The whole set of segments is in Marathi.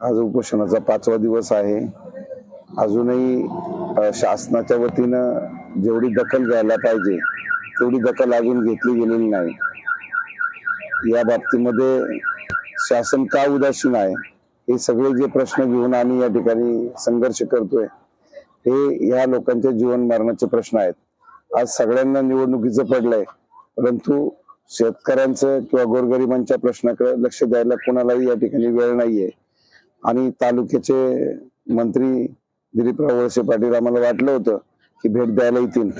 आज उपोषणाचा पाचवा दिवस आहे. अजूनही शासनाच्या वतीनं जेवढी दखल घ्यायला पाहिजे तेवढी दखल अजून घेतली गेलेली नाही. या बाबतीमध्ये शासन का उदासीन आहे हे सगळे जे प्रश्न घेऊन आम्ही या ठिकाणी संघर्ष करतोय हे या लोकांच्या जीवन मरणाचे प्रश्न आहेत. आज सगळ्यांना निवडणुकीचं पडलंय परंतु शेतकऱ्यांचं किंवा गोरगरिबांच्या प्रश्नाकडे लक्ष द्यायला कोणालाही या ठिकाणी वेळ नाहीये. आणि तालुक्याचे मंत्री दिलीपराव वळसे पाटील आम्हाला वाटलं होतं की भेट द्यायला येतील.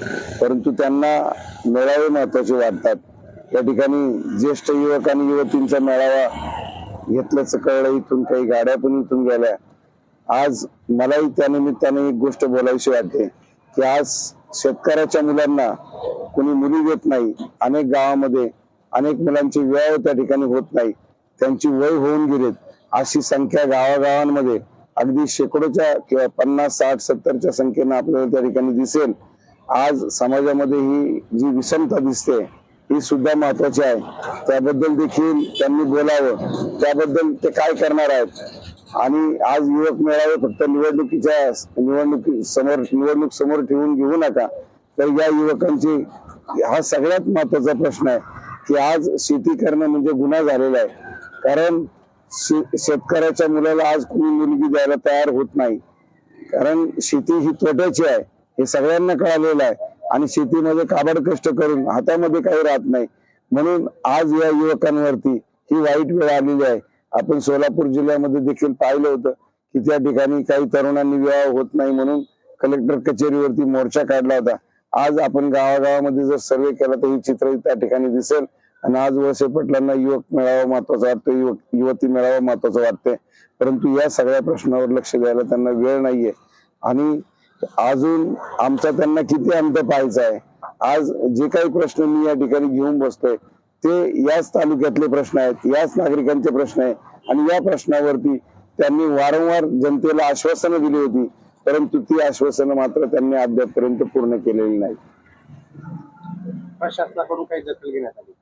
परंतु त्यांना मेळावे महत्त्वाचे वाटतात. या ठिकाणी ज्येष्ठ युवक आणि युवतींचा मेळावा घेतल्याचं कळलं इथून काही गाड्या पण इथून गेल्या. आज मलाही त्यानिमित्ताने एक गोष्ट बोलायची वाटते की आज शेतकऱ्याच्या मुलांना कोणी मुली देत नाही अनेक गावामध्ये अनेक मुलांचे विवाह त्या ठिकाणी होत नाही. त्यांची वय होऊन गेलेत. अशी संख्या गावागावांमध्ये अगदी शेकडोच्या किंवा पन्नास साठ सत्तरच्या संख्येनं आपल्याला त्या ठिकाणी दिसेल. आज समाजामध्ये ही जी विषमता दिसते ही सुद्धा महत्वाची आहे. त्याबद्दल देखील त्यांनी बोलावं. त्याबद्दल ते काय करणार आहेत? आणि आज युवक मेळावे फक्त निवडणुकीच्या निवडणुकी समोर निवडणूक समोर ठेवून घेऊ नका. तर या युवकांची हा सगळ्यात महत्त्वाचा प्रश्न आहे की आज शेती करणं म्हणजे गुन्हा झालेला आहे. कारण शेतकऱ्याच्या मुलाला आज कोणी मुलगी द्यायला तयार होत नाही. कारण शेती ही तोट्याची आहे हे सगळ्यांना कळालेलं आहे. आणि शेतीमध्ये काबड कष्ट करून हातामध्ये काही राहत नाही. म्हणून आज या युवकांवरती ही वाईट वेळ आलेली आहे. आपण सोलापूर जिल्ह्यामध्ये देखील पाहिलं होतं की त्या ठिकाणी काही तरुणांनी विवाह होत नाही म्हणून कलेक्टर कचेरीवरती मोर्चा काढला होता. आज आपण गावागावामध्ये जर सर्वे केला तर ही चित्र त्या ठिकाणी दिसेल. आणि आज वळसे पाटलांना युवक मेळावा महत्त्वाचा वाटतो युवक युवती मेळावा महत्त्वाचा वाटतंय. परंतु या सगळ्या प्रश्नावर लक्ष द्यायला त्यांना वेळ नाहीये. आणि अजून आमचा त्यांना किती अंत पाहायचा आहे? आज जे काही प्रश्न मी या ठिकाणी घेऊन बसतोय ते याच तालुक्यातले प्रश्न आहेत याच नागरिकांचे प्रश्न आहे आणि या प्रश्नावरती त्यांनी वारंवार जनतेला आश्वासनं दिली होती परंतु ती आश्वासनं मात्र त्यांनी अद्यापपर्यंत पूर्ण केलेली नाही प्रशासनाकडून काही दखल घेण्यात आली.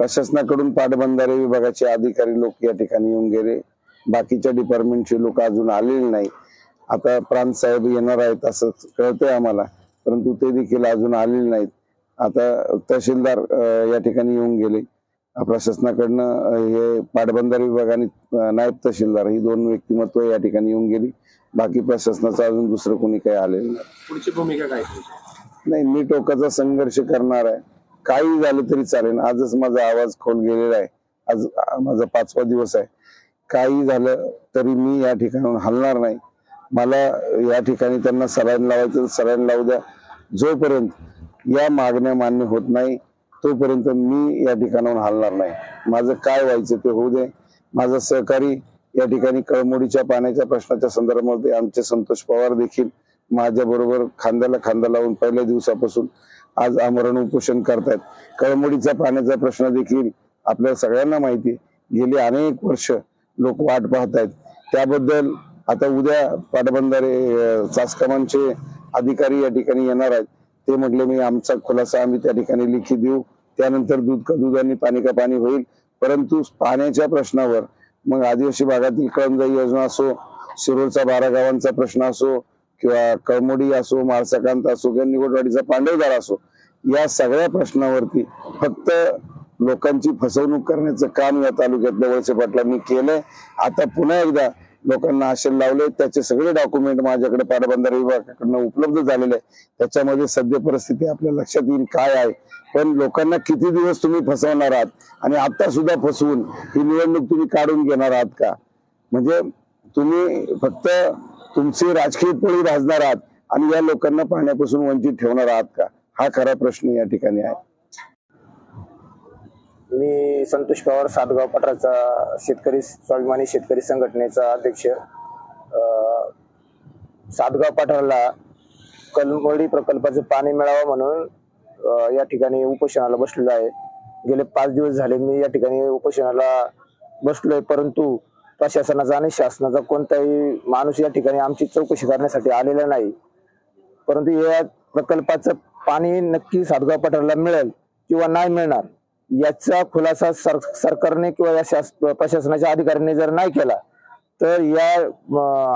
प्रशासनाकडून पाटबंधारे विभागाचे अधिकारी लोक या ठिकाणी येऊन गेले. बाकीच्या डिपार्टमेंटचे लोक अजून आलेले नाही. आता प्रांत साहेब येणार आहेत असं कळतंय आम्हाला परंतु ते देखील अजून आलेले नाहीत. आता तहसीलदार या ठिकाणी येऊन गेले. प्रशासनाकडनं हे पाटबंधारे विभाग आणि नायब तहसीलदार ही दोन व्यक्तिमत्व या ठिकाणी येऊन गेली. बाकी प्रशासनाचं अजून दुसरं कोणी काही आलेलं नाही. पुढची भूमिका काय? नाही मी टोकाचा संघर्ष करणार आहे. काही झालं तरी चालेल. आजच माझा आवाज खोल गेलेला आहे. आज माझा पाचवा दिवस आहे. काही झालं तरी मी या ठिकाणाहून हलणार नाही. मला या ठिकाणी त्यांना सलाईन लावायचं सलाईन लावू द्या. जोपर्यंत या मागण्या मान्य होत नाही तोपर्यंत मी या ठिकाणाहून हलणार नाही. माझं काय व्हायचं ते होऊ दे. माझा सहकारी या ठिकाणी कळमोडीच्या पाण्याच्या प्रश्नाच्या संदर्भामध्ये आमचे संतोष पवार देखील माझ्या बरोबर खांद्याला खांदा लावून पहिल्या दिवसापासून आज आमरण उपोषण करतायत. कळमोडीचा पाण्याचा प्रश्न देखील आपल्या सगळ्यांना माहिती गेली अनेक वर्ष लोक वाट पाहत आहेत त्याबद्दल आता उद्या पाटबंधारे अं, चासकामांचे अधिकारी या ठिकाणी येणार आहेत. ते म्हटले मी आमचा खुलासा आम्ही त्या ठिकाणी लिखी देऊ. त्यानंतर दूध का दूध आणि पाणी का पाणी होईल. परंतु पाण्याच्या प्रश्नावर मग आदिवासी भागातील कळमजाई योजना असो शिरोळचा बारा गावांचा प्रश्न असो किंवा कळमोडी असो माळसकांत असो किंवा निवडवाडीचा पांडवदार असो या सगळ्या प्रश्नावरती फक्त लोकांची फसवणूक करण्याचं काम या तालुक्यातल्या वळसे पाटलांनी केलंय. आता पुन्हा एकदा लोकांना आशे लावले त्याचे सगळे डॉक्युमेंट माझ्याकडे पाटबंधारे विभागाकडनं उपलब्ध झालेले आहे त्याच्यामध्ये सद्य परिस्थिती आपल्या लक्षात येईल काय आहे. पण लोकांना किती दिवस तुम्ही फसवणार आहात? आणि आता सुद्धा फसवून ही निवडणूक तुम्ही काढून घेणार आहात का? म्हणजे तुम्ही फक्त तुमचे राजकीय पोळी भाजणार आहात आणि या लोकांना पाहण्यापासून वंचित ठेवणार आहात का? हा खरा प्रश्न या ठिकाणी आहे. मी संतोष पवार सातगाव पठाराचा शेतकरी स्वाभिमानी शेतकरी संघटनेचा अध्यक्ष. सातगाव पठाराला कलमवडी प्रकल्पाचं पाणी मिळावं म्हणून या ठिकाणी उपोषणाला बसलेलो आहे. गेले पाच दिवस झाले मी या ठिकाणी उपोषणाला बसलोय परंतु प्रशासनाचा आणि शासनाचा कोणताही माणूस या ठिकाणी आमची चौकशी करण्यासाठी आलेला नाही. परंतु या प्रकल्पाचं पाणी नक्की सातगाव पठाराला मिळेल किंवा नाही मिळणार याचा खुलासा सर सरकारने किंवा या शास प्रशासनाच्या अधिकाऱ्यांनी जर नाही केला तर या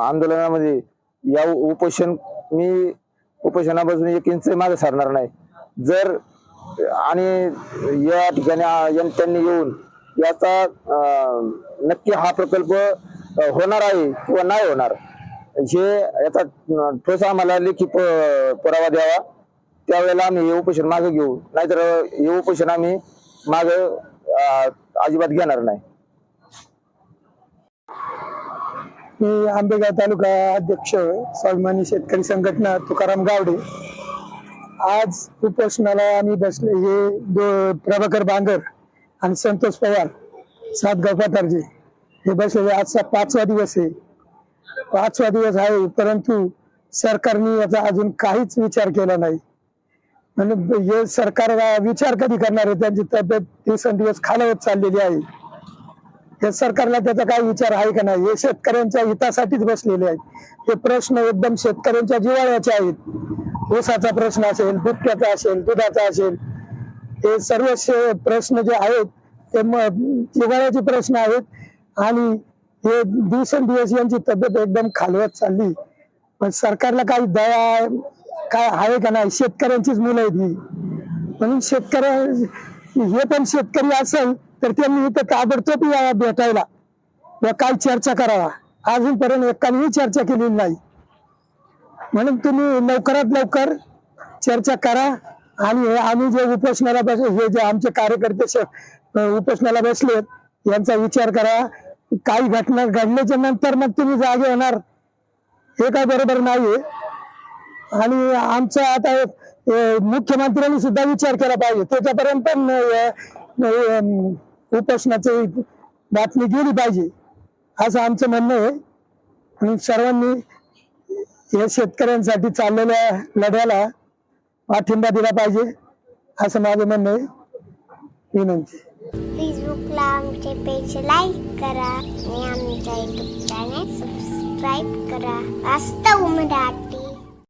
आंदोलनामध्ये या उपोषण मी उपोषणापासून एक इंच मागे सारणार नाही. जर आणि या ठिकाणी त्यांनी येऊन याचा नक्की हा प्रकल्प होणार आहे किंवा नाही होणार हे याचा ठोस आम्हाला लेखी पुरावा द्यावा. त्यावेळेला आम्ही हे उपोषण मागे घेऊ. नाहीतर हे उपोषण आम्ही मागे अजिबात घेणार नाही. मी आंबेगाव तालुका अध्यक्ष स्वाभिमानी शेतकरी संघटना तुकाराम गावडे. आज उपोषणाला आम्ही बसले हे प्रभाकर बांगर आणि संतोष पवार सात पठारजी हे बसलेले आजचा पाचवा दिवस आहे. पाचवा दिवस आहे परंतु सरकारने याचा अजून काहीच विचार केला नाही. म्हणजे हे सरकार विचार कधी करणार आहे? त्यांची तब्येत दिवसेंदिवस खालावत चाललेली आहे. हे सरकारला त्याचा काय विचार आहे का नाही? हे शेतकऱ्यांच्या हितासाठीच बसलेले आहेत. हे प्रश्न एकदम शेतकऱ्यांच्या जिव्हाळ्याचे आहेत. ऊसाचा प्रश्न असेल बुटक्याचा असेल दुधाचा असेल हे सर्व शे- प्रश्न जे आहेत ते जिव्हाळ्याचे प्रश्न आहेत. आणि हे दिवसेंदिवस यांची तब्येत एकदम खालवत चालली. पण सरकारला काही दया काय आहे का नाही? शेतकऱ्यांचीच मुलं आहेत ही. म्हणून शेतकऱ्या हे पण शेतकरी असेल तर त्यांनी इथं ताबडतोब या भेटायला. व काय चर्चा करावा. अजूनपर्यंत एकानेही चर्चा केलेली नाही. म्हणून तुम्ही लवकरात लवकर चर्चा करा. आणि हे आम्ही जे उपोषणाला बस हे जे आमचे कार्यकर्ते श- उपोषणाला बसलेत यांचा विचार करा. काही घटना घडल्याच्या नंतर मग तुम्ही जागे होणार. हे काय बरोबर नाहीये. आणि आमचा आता मुख्यमंत्र्यांनी सुद्धा विचार केला पाहिजे. त्याच्यापर्यंत पण उपोषणाची बातमी गेली पाहिजे. असं आमचं म्हणणं आहे. आणि सर्वांनी या शेतकऱ्यांसाठी चाललेल्या लढ्याला पाठिंबा दिला पाहिजे असं माझं म्हणणं आहे. विनंती. फेसबुकला आमचे पेज लाईक करा आणि आमच्या युट्यूब चॅनेल सबस्क्राईब करा. वास्तव मराठी.